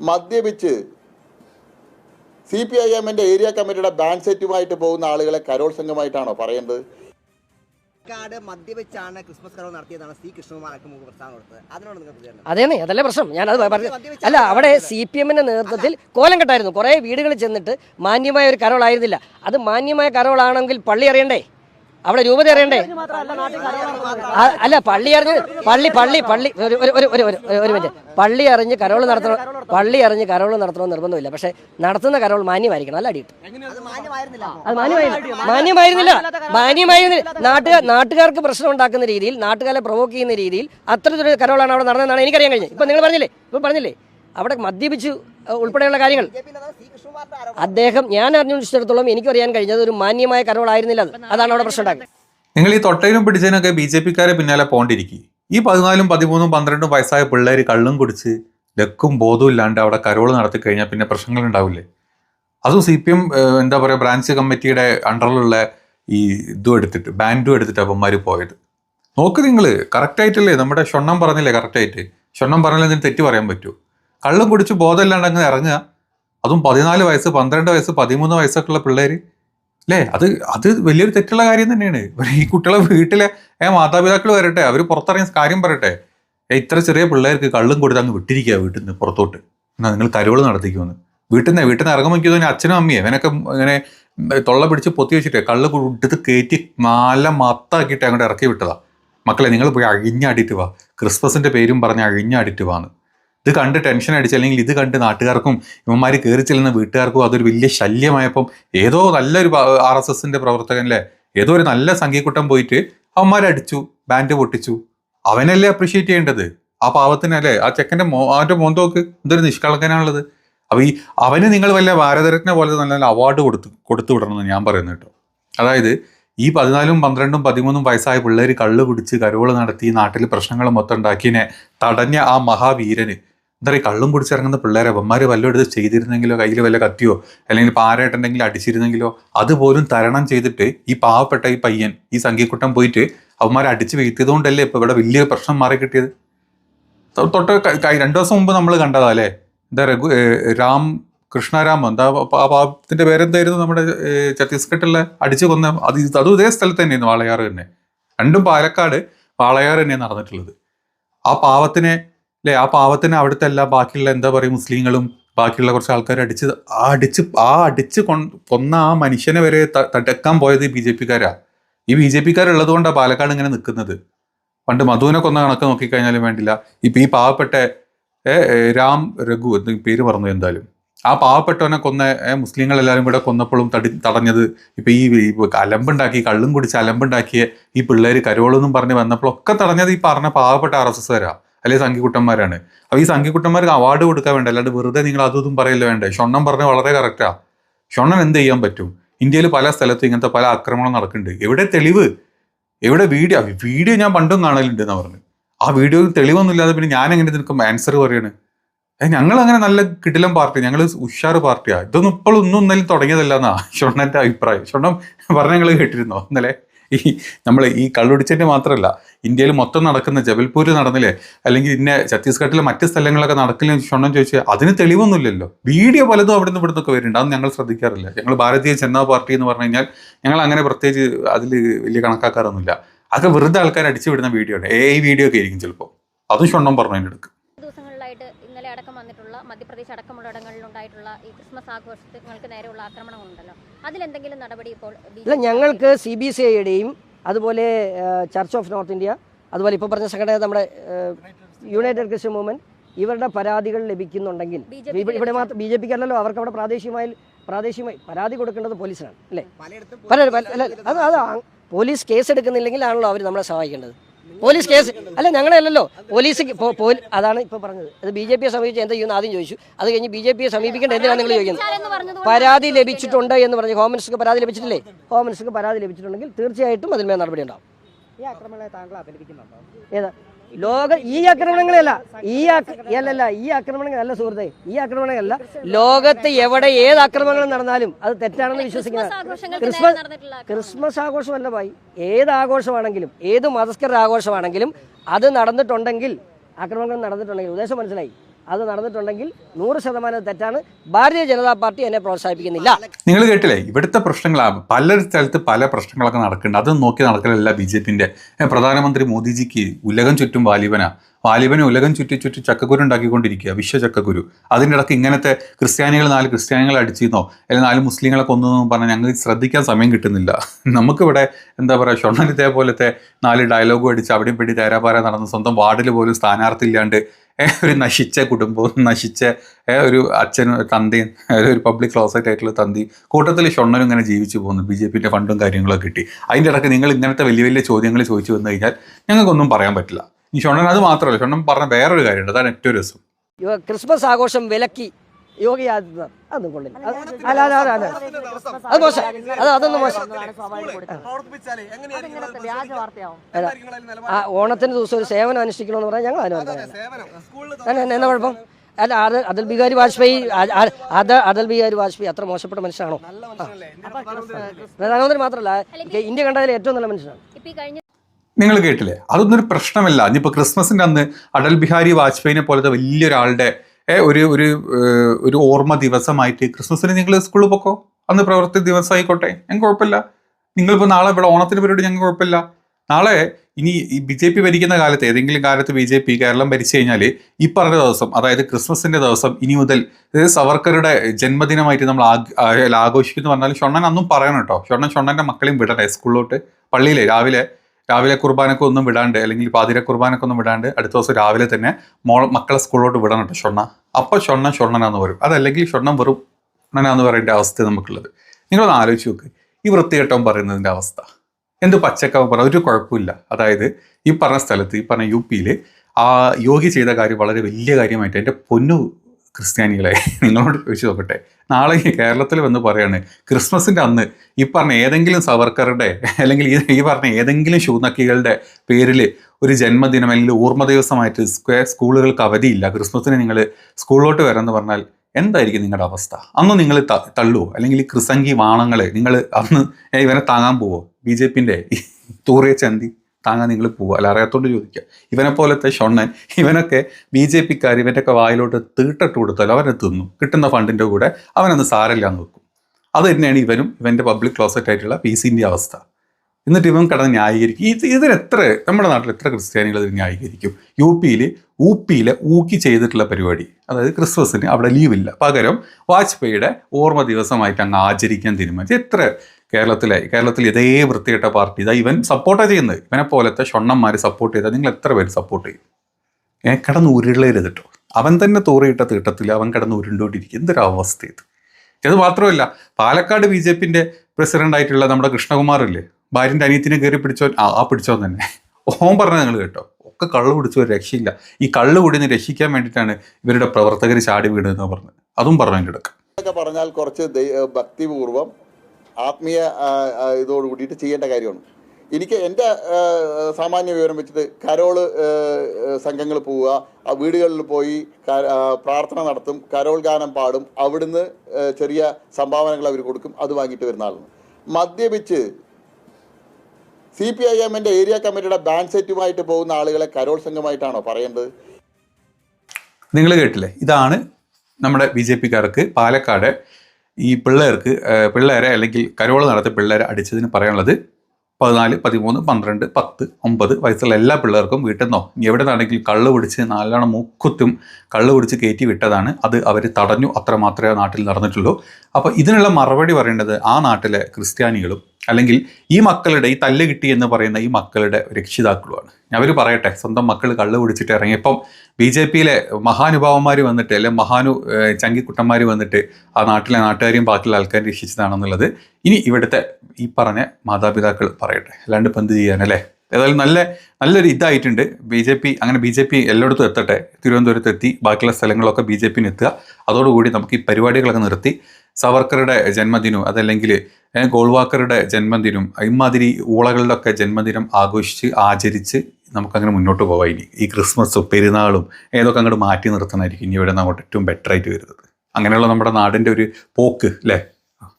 മദ്യപിച്ച് C P I എമ്മിന്റെ area കമ്മിറ്റിയുടെ ബാൻഡ് സെറ്റുമായിട്ട് പോകുന്ന ആളുകളെ കരോൾ സംഘമായിട്ടാണോ പറയുന്നത്? കാട് മദ്യവെച്ചാണ് ക്രിസ്മസ് കരോൾ നടത്തിയതാണ് സി കൊടുത്തത്. അതിനോട് നിങ്ങൾ അതേന്നെ അതല്ലേ പ്രശ്നം. ഞാനത് പറഞ്ഞു അല്ല അവിടെ സി പി എമ്മിന്റെ നേതൃത്വത്തിൽ കോലം കെട്ടായിരുന്നു. കുറേ വീടുകളിൽ ചെന്നിട്ട് മാന്യമായ ഒരു കരോളായിരുന്നില്ല. അത് മാന്യമായ കരോളാണെങ്കിൽ പള്ളി അറിയണ്ടേ? അവിടെ രൂപത അറിയണ്ടേ? അല്ല പള്ളി അറിഞ്ഞ് പള്ളി പള്ളി പള്ളി ഒരു ഒരു ഒരു ഒരു മിനിറ്റ്. പള്ളി അറിഞ്ഞ് കരോൾ നടത്തണം പള്ളി അറിഞ്ഞ് കരോൾ നടത്തണമെന്ന് നിർബന്ധമില്ല. പക്ഷെ നടത്തുന്ന കരോൾ മാന്യമായിരിക്കണം അല്ല അടിയിട്ട് അത് മാന്യമായിരുന്നില്ല. അത് മാന്യമായിരുന്നില്ല. നാട്ടുകാർ നാട്ടുകാർക്ക് പ്രശ്നം ഉണ്ടാക്കുന്ന രീതിയിൽ നാട്ടുകാരെ പ്രൊവോക്ക് ചെയ്യുന്ന രീതിയിൽ അത്തരത്തിലൊരു കരോളാണ് അവിടെ നടന്നതെന്നാണ് എനിക്കറിയാൻ കഴിഞ്ഞത്. ഇപ്പം നിങ്ങൾ പറഞ്ഞില്ലേ? ഇപ്പം പറഞ്ഞില്ലേ? അവിടെ മദ്യപിച്ചു ഉൾപ്പെടെയുള്ള കാര്യങ്ങൾ. അദ്ദേഹം ഞാൻ അറിഞ്ഞിടത്തോളം എനിക്ക് അറിയാൻ കഴിഞ്ഞത് ഒരു മാന്യമായ കരവളായിരുന്നില്ല അത്. അതാണ് അവിടെ പ്രശ്നം നിങ്ങൾ ഈ തൊട്ടയിലും പിടിച്ചതിനൊക്കെ ബി ജെ പിക്കാരെ പിന്നാലെ പോണ്ടിരിക്കും. ഈ പതിനാലും പതിമൂന്നും പന്ത്രണ്ടും വയസ്സായ പിള്ളേർ കള്ളും കുടിച്ച് ലക്കും ബോധവും ഇല്ലാണ്ട് അവിടെ കരോൾ നടത്തി കഴിഞ്ഞാൽ പിന്നെ പ്രശ്നങ്ങൾ ഉണ്ടാവില്ലേ? അതും സി പി എം എന്താ പറയുക ബ്രാഞ്ച് കമ്മിറ്റിയുടെ അണ്ടറിലുള്ള ഈ ഇതും എടുത്തിട്ട് ബാൻഡും എടുത്തിട്ട് അവന്മാർ പോയത്. നോക്ക് നിങ്ങൾ കറക്റ്റായിട്ടല്ലേ? നമ്മുടെ ഷൊണ്ണം പറഞ്ഞില്ലേ കറക്റ്റായിട്ട്? ഷൊണ്ണം പറഞ്ഞാൽ തെറ്റ് പറയാൻ പറ്റൂ കള്ളും കുടിച്ച് ബോധമില്ലാണ്ട് അങ്ങ് ഇറങ്ങുക. അതും പതിനാല് വയസ്സ് പന്ത്രണ്ട് വയസ്സ് പതിമൂന്ന് വയസ്സൊക്കെ ഉള്ള പിള്ളേർ അല്ലേ? അത് അത് വലിയൊരു തെറ്റുള്ള കാര്യം തന്നെയാണ്. ഈ കുട്ടികളെ വീട്ടിലെ ഏ മാതാപിതാക്കൾ വരട്ടെ അവർ പുറത്തിറങ്ങിയ കാര്യം പറയട്ടെ. ഏ, ഇത്ര ചെറിയ പിള്ളേർക്ക് കള്ളും കൊടുത്ത് അങ്ങ് വിട്ടിരിക്കുക വീട്ടിൽ നിന്ന് പുറത്തോട്ട്. എന്നാൽ നിങ്ങൾ കരോൾ നടത്തിക്കുമെന്ന് വീട്ടിൽ നിന്ന് വീട്ടിൽ നിന്ന് ഇറങ്ങുമ്പോൾ തോന്നി അച്ഛനും അമ്മയും അവനൊക്കെ ഇങ്ങനെ തൊള്ള പിടിച്ച് പൊത്തി വെച്ചിട്ട് കള്ള് കൊടുത്ത് കയറ്റി നല്ല മത്താക്കിയിട്ട് അങ്ങോട്ട് ഇറക്കി വിട്ടതാ. മക്കളെ നിങ്ങൾ പോയി അഴിഞ്ഞാടിയിട്ട് വാ. ക്രിസ്മസിന്റെ പേരും പറഞ്ഞ് അഴിഞ്ഞാടിയിട്ട് വാന്ന്. ഇത് കണ്ട് ടെൻഷൻ അടിച്ച് അല്ലെങ്കിൽ ഇത് കണ്ട് നാട്ടുകാർക്കും ഇവന്മാർ കയറി ചെല്ലുന്ന വീട്ടുകാർക്കും അതൊരു വലിയ ശല്യമായപ്പം ഏതോ നല്ലൊരു ആർ എസ് എസിന്റെ പ്രവർത്തകനല്ലേ ഏതോ ഒരു നല്ല സംഘീകൂട്ടം പോയിട്ട് അവന്മാരടിച്ചു ബാൻഡ് പൊട്ടിച്ചു. അവനല്ലേ അപ്രീഷിയേറ്റ് ചെയ്യേണ്ടത്? ആ പാവത്തിനല്ലേ ആ ചെക്കന്റെ മോ അവന്റെ മോന്തോക്ക് എന്തൊരു നിഷ്കളങ്കനാണുള്ളത്. അപ്പം ഈ അവന് നിങ്ങൾ വല്ല ഭാരതരത്ന പോലെ നല്ല നല്ല അവാർഡ് കൊടുത്തു കൊടുത്തു വിടണമെന്ന് ഞാൻ പറയുന്നത് കേട്ടോ. അതായത് ഈ പതിനാലും പന്ത്രണ്ടും പതിമൂന്നും വയസ്സായ പിള്ളേർ കള്ളു പിടിച്ച് കരോൾ നടത്തി നാട്ടിൽ പ്രശ്നങ്ങൾ മൊത്തം ഉണ്ടാക്കിയതിനെ തടഞ്ഞ ആ മഹാവീരന് എന്താ പറയുക കള്ളും കുടിച്ചിറങ്ങുന്ന പിള്ളേരെ അമ്മമാർ വല്ലതും എടുത്ത് ചെയ്തിരുന്നെങ്കിലോ കയ്യിൽ വല്ല കത്തിയോ അല്ലെങ്കിൽ പാരയിട്ടുണ്ടെങ്കിൽ അടിച്ചിരുന്നെങ്കിലോ അതുപോലും തരണം ചെയ്തിട്ട് ഈ പാവപ്പെട്ട ഈ പയ്യൻ ഈ സംഖ്യക്കുട്ടം പോയിട്ട് അവന്മാരെ അടിച്ച് വീഴ്ത്തിയതുകൊണ്ടല്ലേ ഇപ്പോൾ ഇവിടെ വലിയ പ്രശ്നം മാറി കിട്ടിയത്? തൊട്ട് രണ്ടു ദിവസം മുമ്പ് നമ്മൾ കണ്ടതാ അല്ലേ എന്താ രഘു രാം കൃഷ്ണരാമൻ എന്താ ആ പേരെന്തായിരുന്നു നമ്മുടെ ഛത്തീസ്ഗഡിലെ അടിച്ചു കൊന്ന അത് അതും ഇതേ സ്ഥലത്ത് തന്നെയായിരുന്നു വാളയാറ് തന്നെ. രണ്ടും പാലക്കാട് വാളയാർ തന്നെയാണ് നടന്നിട്ടുള്ളത്. ആ പാവത്തിനെ അല്ലെ ആ പാവത്തിന് അവിടുത്തെ എല്ലാ ബാക്കിയുള്ള എന്താ പറയുക മുസ്ലിങ്ങളും ബാക്കിയുള്ള കുറച്ച് ആൾക്കാർ അടിച്ച് ആ അടിച്ച് ആ അടിച്ച് കൊന്ന ആ മനുഷ്യനെ വരെ തടക്കാൻ പോയത് ബി ജെ പിക്കാരാ. ഈ ബി ജെ പിക്കാരുള്ളത് കൊണ്ടാണ് പാലക്കാട് ഇങ്ങനെ നിൽക്കുന്നത് പണ്ട് മധുവിനെ കൊന്ന കണക്ക് നോക്കിക്കഴിഞ്ഞാലും വേണ്ടില്ല. ഇപ്പൊ ഈ പാവപ്പെട്ട രാം രഘു എന്ന് പേര് പറഞ്ഞു എന്തായാലും. ആ പാവപ്പെട്ടവനെ കൊന്ന മുസ്ലിങ്ങളെല്ലാവരും കൂടെ കൊന്നപ്പോഴും തടി തടഞ്ഞത് ഇപ്പൊ ഈ അലമ്പുണ്ടാക്കി കള്ളും കുടിച്ച് അലമ്പുണ്ടാക്കിയ ഈ പിള്ളേര് കരോളെന്നും പറഞ്ഞ് വന്നപ്പോഴൊക്കെ തടഞ്ഞത് ഈ പറഞ്ഞ പാവപ്പെട്ട ആർ എസ് എസ്കാരാ അല്ലെങ്കിൽ സംഘിക്കുട്ടന്മാരാണ്. അപ്പൊ ഈ സംഘിക്കുട്ടന്മാർക്ക് അവാർഡ് കൊടുക്കാൻ വേണ്ട? അല്ലാണ്ട് വെറുതെ നിങ്ങൾ അതൊന്നും പറയല്ലോ വേണ്ടേ? ഷൊണ്ണം പറഞ്ഞ വളരെ കറക്റ്റാ ഷൊണ്ണൻ എന്ത് ചെയ്യാൻ പറ്റും? ഇന്ത്യയിൽ പല സ്ഥലത്തും ഇങ്ങനത്തെ പല ആക്രമണം നടക്കുന്നുണ്ട്. എവിടെ തെളിവ്? എവിടെ വീഡിയോ? വീഡിയോ ഞാൻ പണ്ടും കാണലുണ്ട് എന്ന് പറഞ്ഞു. ആ വീഡിയോയിൽ തെളിവൊന്നും ഇല്ലാതെ പിന്നെ ഞാൻ എങ്ങനെ നിനക്ക് ആൻസർ പറയാണ്? ഞങ്ങൾ അങ്ങനെ നല്ല കിടിലം പാർട്ടി. ഞങ്ങൾ ഉഷാർ പാർട്ടിയാ. ഇതൊന്നും ഇപ്പോഴും ഒന്നും ഇന്നലെ തുടങ്ങിയതല്ല എന്നാ ഷൊണ്ണന്റെ അഭിപ്രായം. ഷൊണ്ണം പറഞ്ഞ ഞങ്ങൾ കേട്ടിരുന്നോ ഇന്നലെ? ഈ നമ്മൾ ഈ കള്ളുടിച്ചതിന്റെ മാത്രമല്ല ഇന്ത്യയിൽ മൊത്തം നടക്കുന്ന ജബൽപൂരിൽ നടന്നില്ലേ അല്ലെങ്കിൽ ഇന്ന ഛത്തീസ്ഗഡിലെ മറ്റ് സ്ഥലങ്ങളൊക്കെ നടക്കില്ല ക്ഷണം ചോദിച്ചാൽ അതിന് തെളിവൊന്നുമില്ലല്ലോ. വീഡിയോ പലതും അവിടെ നിന്ന് ഇവിടെ നിന്നൊക്കെ വരുന്നുണ്ട്. അത് ഞങ്ങൾ ശ്രദ്ധിക്കാറില്ല. ഞങ്ങൾ ഭാരതീയ ജനതാ പാർട്ടി എന്ന് പറഞ്ഞു കഴിഞ്ഞാൽ ഞങ്ങൾ അങ്ങനെ പ്രത്യേകിച്ച് അതിൽ വലിയ കണക്കാക്കാറൊന്നുമില്ല. അതൊക്കെ വെറുതെ ആൾക്കാർ അടിച്ചു വിടുന്ന വീഡിയോ ഉണ്ട് ഏ വീഡിയോ ഒക്കെ ആയിരിക്കും ചിലപ്പോൾ. അതും ഷൊണ്ണം പറഞ്ഞു അതിന്റെ അടുക്ക് ദിവസങ്ങളിലായിട്ട് ഇന്നലെ അടക്കം വന്നിട്ടുള്ള മധ്യപ്രദേശ് അടക്കമുള്ള ഇടങ്ങളിൽ ഉണ്ടായിട്ടുള്ള ഈ ക്രിസ്മസ് ആഘോഷങ്ങൾക്ക് നേരെയുള്ള ആക്രമണങ്ങളുണ്ടല്ലോ. അതിലെന്തെങ്കിലും നടപടി ഇപ്പോൾ ഇല്ല ഞങ്ങൾക്ക് സി ബി സി ഐയുടെയും അതുപോലെ ചർച്ച് ഓഫ് നോർത്ത് ഇന്ത്യ അതുപോലെ ഇപ്പോൾ പറഞ്ഞ സംഘടന നമ്മുടെ യുണൈറ്റഡ് ക്രിസ്ത്യൻ മൂവ്മെന്റ് ഇവരുടെ പരാതികൾ ലഭിക്കുന്നുണ്ടെങ്കിൽ ഇവിടെ- മാത്രം ബി ജെ പിക്ക് അല്ലല്ലോ അവർക്ക് അവിടെ പ്രാദേശികമായി പ്രാദേശികമായി പരാതി കൊടുക്കേണ്ടത് പോലീസിനാണ് അല്ലേ? പല പല- അത് അത് പോലീസ് കേസ് എടുക്കുന്നില്ലെങ്കിലാണല്ലോ അവർ നമ്മളെ സഹായിക്കേണ്ടത്. പോലീസ് കേസ് അല്ല ഞങ്ങളല്ലല്ലോ പോലീസ് അതാണ് ഇപ്പോൾ പറഞ്ഞത്. അത് ബി ജെ പിയെ സമീപിച്ച് എന്താ ചെയ്യുന്നത് ആദ്യം ചോദിച്ചു. അത് കഴിഞ്ഞ് ബി ജെ പിയെ സമീപിക്കേണ്ട എന്തിനാണ് നിങ്ങൾ ചോദിക്കുന്നത്? പരാതി ലഭിച്ചിട്ടുണ്ട് എന്ന് പറഞ്ഞു ഹോം മിനിസ്റ്റർക്ക് പരാതി ലഭിച്ചിട്ടില്ലേ? ഹോം മിനിസ്റ്റർക്ക് പരാതി ലഭിച്ചിട്ടുണ്ടെങ്കിൽ തീർച്ചയായിട്ടും അതിന്മേൽ നടപടി ഉണ്ടാവും. ഈ ആക്രമണങ്ങളെ താങ്കൾ അപലപിക്കുന്നുണ്ടോ? ഏതാ? ലോക ഈ ആക്രമണങ്ങളല്ല ഈ അല്ലല്ല ഈ ആക്രമണങ്ങൾ അല്ല സുഹൃത്തെ ഈ ആക്രമണങ്ങളല്ല. ലോകത്ത് എവിടെ ഏത് ആക്രമണങ്ങൾ നടന്നാലും അത് തെറ്റാണെന്ന് വിശ്വസിക്കുന്ന ക്രിസ്മസ് ആഘോഷങ്ങൾക്ക് നേരെ ക്രിസ്മസ് ക്രിസ്മസ് ആഘോഷമല്ല ഭായി ഏത് ആഘോഷമാണെങ്കിലും ഏത് മതസ്കര ആഘോഷമാണെങ്കിലും അത് നടന്നിട്ടുണ്ടെങ്കിൽ ആക്രമണങ്ങൾ നടന്നിട്ടുണ്ടെങ്കിൽ ഉദ്ദേശം മനസ്സിലായി. അത് നടന്നിട്ടുണ്ടെങ്കിൽ നൂറ് ശതമാനം തെറ്റാണ്. ഭാരതീയ ജനതാ പാർട്ടി എന്നെ പ്രോത്സാഹിപ്പിക്കുന്നില്ല. നിങ്ങൾ കേട്ടില്ലേ ഇവിടുത്തെ പ്രശ്നങ്ങളാണ് പല സ്ഥലത്ത് പല പ്രശ്നങ്ങളൊക്കെ നടക്കുന്നുണ്ട്. അത് നോക്കി നടക്കലല്ല ബി ജെ പിന്റെ. പ്രധാനമന്ത്രി മോദിജിക്ക് ഉലകം ചുറ്റും വാലിബന. വാലിബനെ ഉലകം ചുറ്റി ചുറ്റി ചക്കക്കുരു ഉണ്ടാക്കിക്കൊണ്ടിരിക്കുക വിശ്വ ചക്കക്കുരു അതിന്റെ ഇടയ്ക്ക് ഇങ്ങനത്തെ ക്രിസ്ത്യാനികൾ നാല് ക്രിസ്ത്യാനികളെ അടിച്ചിരുന്നോ? അല്ലെങ്കിൽ നാല് മുസ്ലിങ്ങളെ കൊന്നു പറഞ്ഞാൽ ഞങ്ങൾക്ക് ശ്രദ്ധിക്കാൻ സമയം കിട്ടുന്നില്ല. നമുക്കിവിടെ എന്താ പറയുക ഷൊണ്ണലിതേ പോലത്തെ നാല് ഡയലോഗും അടിച്ച് അവിടെയും പിടി തേരാപാര നടന്ന് സ്വന്തം വാർഡിൽ പോലും സ്ഥാനാർത്ഥി ഇല്ലാണ്ട് ഒരു നശിച്ച കുടുംബവും നശിച്ച ഒരു അച്ഛനും തന്തയും ഒരു പബ്ലിക് ക്ലോസറ്റ് ആയിട്ടുള്ള തന്തി കൂട്ടത്തിൽ ഷൊണ്ണനും ഇങ്ങനെ ജീവിച്ചു പോകുന്നു. ബി ജെ പിന്റെ ഫണ്ടും കാര്യങ്ങളൊക്കെ കിട്ടി. അതിന്റെ ഇടയ്ക്ക് നിങ്ങൾ ഇങ്ങനത്തെ വലിയ വലിയ ചോദ്യങ്ങൾ ചോദിച്ചു വന്നു കഴിഞ്ഞാൽ ഞങ്ങൾക്കൊന്നും പറയാൻ പറ്റില്ല. ഈ ഷൊണ്ണൻ അത് മാത്രമല്ല ഷൊണ്ണൻ പറഞ്ഞ വേറൊരു കാര്യമുണ്ട്. അതാണ് ഏറ്റവും രസം. ക്രിസ്മസ് ആഘോഷം വിലക്കി. യോഗി ആദിത്യനാഥ് അത് കൊള്ളില്ല അല്ല അല്ല അല്ല. അല്ല അത് മോശം. അത് അതൊന്നും മോശം. ആ ഓണത്തിന് ദിവസം ഒരു സേവനം അനുഷ്ഠിക്കണമെന്ന് പറഞ്ഞാൽ ഞങ്ങൾ അനുഭവം എന്നാ കുഴപ്പം? അല്ല അത് അടൽ ബിഹാരി വാജ്പേയി അടൽ ബിഹാരി വാജ്പേയി അത്ര മോശപ്പെട്ട മനുഷ്യനാണോ. പ്രധാനമന്ത്രി മാത്രമല്ല ഇന്ത്യ കണ്ടതിൽ ഏറ്റവും നല്ല മനുഷ്യനാണ്. ഇപ്പൊ കഴിഞ്ഞ നിങ്ങൾ കേട്ടില്ലേ? അതൊന്നും ഒരു പ്രശ്നമല്ല. ഇനിയിപ്പോൾ ക്രിസ്മസിന്റെ അന്ന് അടൽ ബിഹാരി വാജ്പേയിനെ പോലത്തെ വലിയൊരാളുടെ ഒരു ഒരു ഒരു ഓർമ്മ ദിവസമായിട്ട് ക്രിസ്മസിന് നിങ്ങൾ സ്കൂളിൽ പൊക്കോ? അന്ന് പ്രവൃത്തി ദിവസമായിക്കോട്ടെ. ഞങ്ങൾക്ക് കുഴപ്പമില്ല. നിങ്ങളിപ്പോൾ നാളെ ഇവിടെ ഓണത്തിന് പരിപാടി ഞങ്ങൾക്ക് കുഴപ്പമില്ല. നാളെ ഇനി ഈ ബി ജെ പി ഭരിക്കുന്ന കാലത്ത് ഏതെങ്കിലും കാലത്ത് ബി ജെ പി കേരളം ഭരിച്ചു കഴിഞ്ഞാൽ ഈ പറഞ്ഞ ദിവസം അതായത് ക്രിസ്മസിന്റെ ദിവസം ഇനി മുതൽ സവർക്കറുടെ ജന്മദിനമായിട്ട് നമ്മൾ ആഘോഷിക്കുന്നു പറഞ്ഞാൽ ഷൊണ്ണൻ അന്നും പറയണം കേട്ടോ. ഷൊണ്ണൻ ഷൊണ്ണന്റെ മക്കളെയും വിടട്ടെ സ്കൂളിലോട്ട്. പള്ളിയിലെ രാവിലെ രാവിലെ കുർബാനൊക്കെ ഒന്നും വിടാണ്ട് അല്ലെങ്കിൽ പാതിര കുർബാനൊക്കെ ഒന്നും വിടാണ്ട് അടുത്ത ദിവസം രാവിലെ തന്നെ മോൾ മക്കളെ സ്കൂളിലോട്ട് വിടണം കേട്ടോ ഷൊണ്ണ അപ്പോൾ ഷൊണ്ണ ഷൊണ്ണനാന്ന് പറയും. അതല്ലെങ്കിൽ ഷൊണ്ണം വെറും ഷൊണ്ണനാന്ന് പറയേണ്ട അവസ്ഥ നമുക്കുള്ളത്. നിങ്ങളൊന്ന് ആലോചിച്ച് നോക്ക്. ഈ വൃത്തികെട്ടവൻ പറയുന്നതിന്റെ അവസ്ഥ. എന്ത് പച്ചക്കവൻ പറഞ്ഞ ഒരു കുഴപ്പമില്ല. അതായത് ഈ പറഞ്ഞ സ്ഥലത്ത് ഈ പറഞ്ഞ യു പിയിൽ ആ യോഗി ചെയ്ത കാര്യം വളരെ വലിയ കാര്യമായിട്ട് എന്റെ പൊന്നു ക്രിസ്ത്യാനികളെ നിങ്ങളോട് ചോദിച്ചു നോക്കട്ടെ. നാളെ കേരളത്തിൽ വന്ന് പറയാണ് ക്രിസ്മസിന്റെ അന്ന് ഈ പറഞ്ഞ ഏതെങ്കിലും സവർക്കറുടെ അല്ലെങ്കിൽ ഈ പറഞ്ഞ ഏതെങ്കിലും ശൂനക്കികളുടെ പേരിൽ ഒരു ജന്മദിനം അല്ലെങ്കിൽ ഓർമ്മ ദിവസമായിട്ട് സ്കൂളുകൾക്ക് അവധിയില്ല. ക്രിസ്മസിന് നിങ്ങൾ സ്കൂളിലോട്ട് വരാമെന്ന് പറഞ്ഞാൽ എന്തായിരിക്കും നിങ്ങളുടെ അവസ്ഥ? അന്ന് നിങ്ങൾ തള്ളുവോ? അല്ലെങ്കിൽ ക്രിസംഗി വാണങ്ങളെ നിങ്ങൾ അന്ന് ഇവനെ താങ്ങാൻ പോവോ? ബി ജെ പിന്റെ തൂറിയ ചന്തി. താങ്ങാൻ നിങ്ങൾ പോവുക. അല്ല അറിയാത്തോണ്ട് ചോദിക്കുക ഇവനെ പോലത്തെ ഷൊണ്ണൻ ഇവനൊക്കെ ബി ജെ പിക്കാർ ഇവന്റെയൊക്കെ വായിലോട്ട് തീട്ടിട്ട് കൊടുത്താലും അവനെ തിന്നു. കിട്ടുന്ന ഫണ്ടിന്റെ കൂടെ അവനൊന്ന് സാരമില്ല എന്ന് വെക്കും. അത് തന്നെയാണ് ഇവനും ഇവന്റെ പബ്ലിക് ക്ലോസറ്റ് ആയിട്ടുള്ള പി സിന്റെ അവസ്ഥ. എന്നിട്ട് ഇവൻ കടന്ന് ന്യായീകരിക്കും. ഇത് ഇതിന് എത്ര നമ്മുടെ നാട്ടിൽ എത്ര ക്രിസ്ത്യാനികൾ ഇത് ന്യായീകരിക്കും? യു പിയിൽ ഊപ്പിയിലെ ഊക്കി ചെയ്തിട്ടുള്ള പരിപാടി. അതായത് ക്രിസ്മസിന് അവിടെ ലീവില്ല പകരം വാജ്പേയിയുടെ ഓർമ്മ ദിവസമായിട്ട് അങ്ങ് ആചരിക്കാൻ തീരുമാനിച്ചു. എത്ര കേരളത്തിലെ കേരളത്തിൽ ഇതേ വൃത്തികെട്ട പാർട്ടി. ഇതാ ഇവൻ സപ്പോർട്ടാണ് ചെയ്യുന്നത്. ഇവനെ പോലത്തെ ഷൊണ്ണന്മാർ സപ്പോർട്ട് ചെയ്താൽ നിങ്ങൾ എത്ര പേര് സപ്പോർട്ട് ചെയ്യും? ഏ കിടന്ന് ഉരുളരുതിട്ടോ അവൻ തന്നെ തോറിയിട്ട തീട്ടത്തിൽ അവൻ കിടന്ന് ഉരുണ്ടോണ്ടിരിക്കും. എന്തൊരു അവസ്ഥ ഇത്. ഇത് മാത്രമല്ല പാലക്കാട് ബി ജെ പിന്റെ പ്രസിഡന്റ് ആയിട്ടുള്ള നമ്മുടെ കൃഷ്ണകുമാർ ഇല്ലേ? ഭാര്യന്റെ അനിയത്തിനെ കയറി പിടിച്ചോ ആ പിടിച്ചോ തന്നെ. ഓം പറഞ്ഞ നിങ്ങൾ കേട്ടോ. ഒക്കെ കള്ളു പിടിച്ചോ ഒരു രക്ഷയില്ല. ഈ കള്ളു കുടിന്ന് രക്ഷിക്കാൻ വേണ്ടിയിട്ടാണ് ഇവരുടെ പ്രവർത്തകർ ചാടി വീടുന്നത് പറഞ്ഞത്. അതും പറഞ്ഞു ഇടയ്ക്ക് പറഞ്ഞാൽ കുറച്ച് ദൈ- ഭക്തിപൂർവം ആത്മീയ ഇതോട് കൂടിയിട്ട് ചെയ്യേണ്ട കാര്യമാണ്. എനിക്ക് എന്റെ സാമാന്യ വിവരം വെച്ചിട്ട് കരോൾ സംഘങ്ങൾ പോവുക വീടുകളിൽ പോയി പ്രാർത്ഥന നടത്തും കരോൾ ഗാനം പാടും അവിടുന്ന് ചെറിയ സംഭാവനകൾ അവർ കൊടുക്കും അത് വാങ്ങിയിട്ട് വരുന്ന ആളാണ്. മദ്യപിച്ച് സി പി ഐ എമ്മിന്റെ ഏരിയ കമ്മിറ്റിയുടെ ബാൻഡ് സെറ്റുമായിട്ട് പോകുന്ന ആളുകളെ കരോൾ സംഘമായിട്ടാണോ പറയേണ്ടത്? നിങ്ങൾ കേട്ടില്ലേ? ഇതാണ് നമ്മുടെ ബി ജെ പിക്കാർക്ക് പാലക്കാട് ഈ പിള്ളേർക്ക് പിള്ളേരെ അല്ലെങ്കിൽ കരോൾ നടത്തി പിള്ളേരെ അടിച്ചതിന് പറയാനുള്ളത് പതിനാല് പതിമൂന്ന് പന്ത്രണ്ട് പത്ത് ഒമ്പത് വയസ്സുള്ള എല്ലാ പിള്ളേർക്കും വീട്ടിൽ നിന്നോ എവിടെ നിന്നാണെങ്കിൽ കള്ള് പിടിച്ച് നല്ലോണം മൂക്കുത്തും കള്ള് പിടിച്ച് കയറ്റി വിട്ടതാണ്. അത് അവർ തടഞ്ഞു. അത്ര മാത്രമേ നാട്ടിൽ നടന്നിട്ടുള്ളൂ. അപ്പോൾ ഇതിനുള്ള മറുപടി പറയേണ്ടത് ആ നാട്ടിലെ ക്രിസ്ത്യാനികളും അല്ലെങ്കിൽ ഈ മക്കളുടെ ഈ തല്ല് കിട്ടി എന്ന് പറയുന്ന ഈ മക്കളുടെ രക്ഷിതാക്കളുമാണ്. അവർ പറയട്ടെ സ്വന്തം മക്കൾ കള്ള് കുടിച്ചിട്ട് ഇറങ്ങിയപ്പം ബി ജെ പിയിലെ മഹാനുഭാവന്മാർ വന്നിട്ട് അല്ലെ മഹാനു ചങ്കിക്കുട്ടന്മാർ വന്നിട്ട് ആ നാട്ടിലെ നാട്ടുകാരെയും ബാക്കിയുള്ള ആൾക്കാരും രക്ഷിച്ചതാണെന്നുള്ളത് ഇനി ഇവിടുത്തെ ഈ പറഞ്ഞ മാതാപിതാക്കൾ പറയട്ടെ. അല്ലാണ്ട് ഇപ്പം എന്ത് ചെയ്യാനല്ലേ? ഏതായാലും നല്ല നല്ലൊരു ഇതായിട്ടുണ്ട്. ബി ജെ പി അങ്ങനെ ബി ജെ പി എല്ലായിടത്തും എത്തട്ടെ. തിരുവനന്തപുരത്ത് എത്തി ബാക്കിയുള്ള സ്ഥലങ്ങളൊക്കെ ബി ജെ പിന് എത്തുക. അതോടുകൂടി നമുക്ക് ഈ പരിപാടികളൊക്കെ നിർത്തി. സവർക്കറുടെ ജന്മദിനവും അതല്ലെങ്കിൽ ഗോൾവാക്കറുടെ ജന്മദിനം ഇമാതിരി ഊളകളുടെയൊക്കെ ജന്മദിനം ആഘോഷിച്ച് ആചരിച്ച് നമുക്കങ്ങനെ മുന്നോട്ട് പോകാം ഇനി. ഈ ക്രിസ്മസും പെരുന്നാളും ഏതൊക്കെ അങ്ങോട്ട് മാറ്റി നിർത്തണമായിരിക്കും? ഇനി ഇവിടെ നിന്ന് അങ്ങോട്ട് ഏറ്റവും ബെറ്ററായിട്ട് വരുന്നത്. അങ്ങനെയുള്ള നമ്മുടെ നാടിന്റെ ഒരു പോക്ക് അല്ലേ?